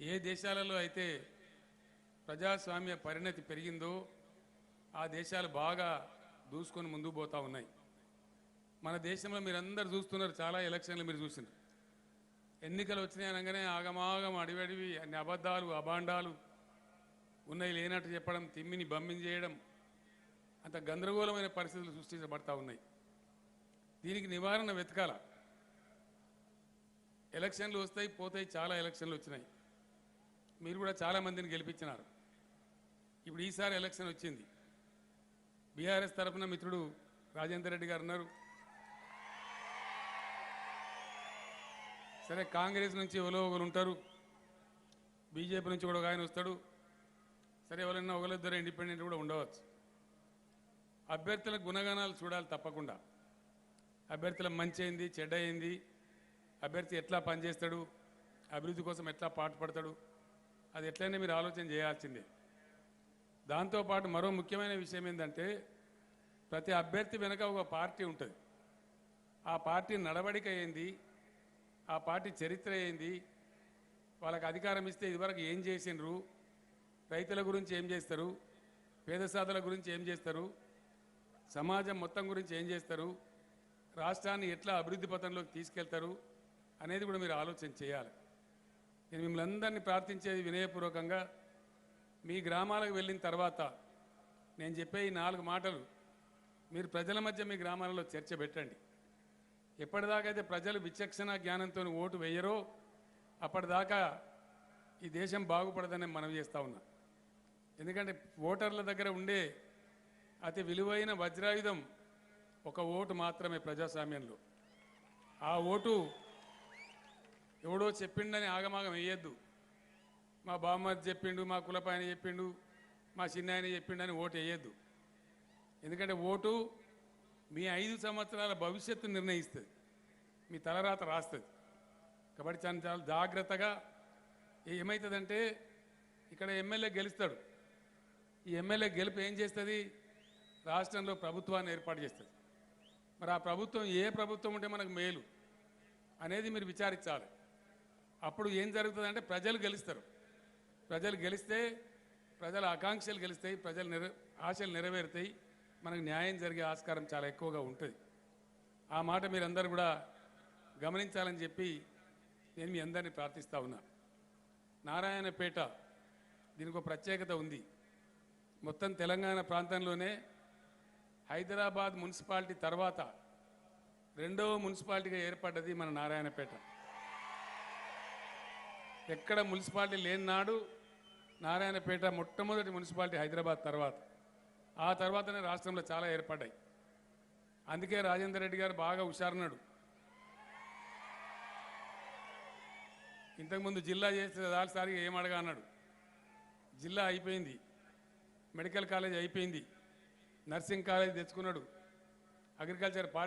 ఏ దేశాలలో అయితే ప్రజాస్వామ్య పరిణతి పెరిగిందో ఆ దేశాలు బాగా దూసుకొని ముందుకు పోతా ఉన్నాయి. మన దేశంలో మీరందరూ చూస్తున్నారు చాలా ఎలక్షన్లు మీరు చూసినారు ఎన్నికలు వచ్చినాయి అనగానే ఆగమాగం అడివడివి అన్ని అబద్ధాలు అభాండాలు ఉన్నాయి లేనట్టు చెప్పడం తిమ్మిని బమ్మిని చేయడం అంత గందరగోళమైన పరిస్థితులు సృష్టించబడతా ఉన్నాయి. దీనికి నివారణ వెతకాల. ఎలక్షన్లు వస్తాయి పోతాయి చాలా ఎలక్షన్లు వచ్చినాయి. మీరు కూడా చాలా మందిని గెలిపించినారు. ఇప్పుడు ఈసారి ఎలక్షన్ వచ్చింది. బీఆర్ఎస్ తరఫున మిత్రుడు రాజేందర్ రెడ్డి గారు ఉన్నారు. సరే కాంగ్రెస్ నుంచి ఎవరో ఒకరు ఉంటారు. బీజేపీ నుంచి కూడా ఒక ఆయన వస్తాడు. సరే ఎవరైనా ఒకరిద్దరు ఇండిపెండెంట్ కూడా ఉండవచ్చు. అభ్యర్థుల గుణగణాలు చూడాలి తప్పకుండా. అభ్యర్థుల మంచి అయింది చెడ్డ అయింది. అభ్యర్థి ఎట్లా పనిచేస్తాడు అభివృద్ధి కోసం ఎట్లా పాటుపడతాడు అది ఎట్లయినా మీరు ఆలోచన చేయాల్సిందే. దాంతోపాటు మరో ముఖ్యమైన విషయం ఏంటంటే ప్రతి అభ్యర్థి వెనుక ఒక పార్టీ ఉంటుంది. ఆ పార్టీ నడవడిక ఏంది? ఆ పార్టీ చరిత్ర ఏంది? వాళ్ళకి అధికారం ఇస్తే ఇదివరకు ఏం చేసిండ్రు? రైతుల గురించి ఏం చేస్తారు? పేద సాధుల గురించి ఏం చేస్తారు? సమాజం మొత్తం గురించి ఏం చేస్తారు? రాష్ట్రాన్ని ఎట్లా అభివృద్ధి పథంలోకి తీసుకెళ్తారు? అనేది కూడా మీరు ఆలోచన చేయాలి. నేను మిమ్మల్ని అందరినీ ప్రార్థించేది వినయపూర్వకంగా. మీ గ్రామాలకు వెళ్ళిన తర్వాత నేను చెప్పే ఈ నాలుగు మాటలు మీరు ప్రజల మధ్య మీ గ్రామాలలో చర్చ పెట్టండి. ఎప్పటిదాకా అయితే ప్రజలు విచక్షణ జ్ఞానంతో ఓటు వేయరో అప్పటిదాకా ఈ దేశం బాగుపడదని మనం చేస్తూ ఉన్నా. ఎందుకంటే ఓటర్ల దగ్గర ఉండే అతి విలువైన వజ్రాయుధం ఒక ఓటు మాత్రమే ప్రజాస్వామ్యంలో. ఆ ఓటు ఎవడో చెప్పిండని ఆగమాగం వేయద్దు. మా బామ్మది చెప్పిండు మా కులపాయన చెప్పిండు మా చిన్నాయన చెప్పిండని ఓటు వేయద్దు. ఎందుకంటే ఓటు మీ ఐదు సంవత్సరాల భవిష్యత్తు నిర్ణయిస్తుంది. మీ తలరాత రాస్తుంది. కాబట్టి చాలా చాలా జాగ్రత్తగా ఏమవుతుందంటే ఇక్కడ ఎమ్మెల్యే గెలుస్తాడు. ఈ ఎమ్మెల్యే గెలుపు ఏం చేస్తుంది? రాష్ట్రంలో ప్రభుత్వాన్ని ఏర్పాటు చేస్తుంది. మరి ఆ ప్రభుత్వం ఏ ప్రభుత్వం ఉంటే మనకు మేలు అనేది మీరు విచారించాలి. అప్పుడు ఏం జరుగుతుందంటే ప్రజలు గెలుస్తారు. ప్రజలు గెలిస్తే ప్రజల ఆకాంక్షలు గెలుస్తాయి ప్రజల నెర ఆశలు నెరవేరుతాయి. మనకు న్యాయం జరిగే ఆస్కారం చాలా ఎక్కువగా ఉంటుంది. ఆ మాట మీరందరూ కూడా గమనించాలని చెప్పి నేను మీ అందరినీ ప్రార్థిస్తా ఉన్నా. నారాయణపేట దీనికి ఒక ప్రత్యేకత ఉంది. మొత్తం తెలంగాణ ప్రాంతంలోనే హైదరాబాద్ మున్సిపాలిటీ తర్వాత రెండవ మున్సిపాలిటీగా ఏర్పడ్డది మన నారాయణపేట. ఎక్కడ మున్సిపాలిటీ లేని నాడు నారాయణపేట మొట్టమొదటి మున్సిపాలిటీ హైదరాబాద్ తర్వాత. ఆ తర్వాతనే రాష్ట్రంలో చాలా ఏర్పడ్డాయి. అందుకే రాజేందర్ రెడ్డి గారు బాగా హుషారున్నాడు. ఇంతకుముందు జిల్లా చేస్తే దాల్సారిగా ఏం అడగా అన్నాడు. జిల్లా అయిపోయింది. మెడికల్ కాలేజ్ అయిపోయింది. నర్సింగ్ కాలేజ్ తెచ్చుకున్నాడు. Agriculture polity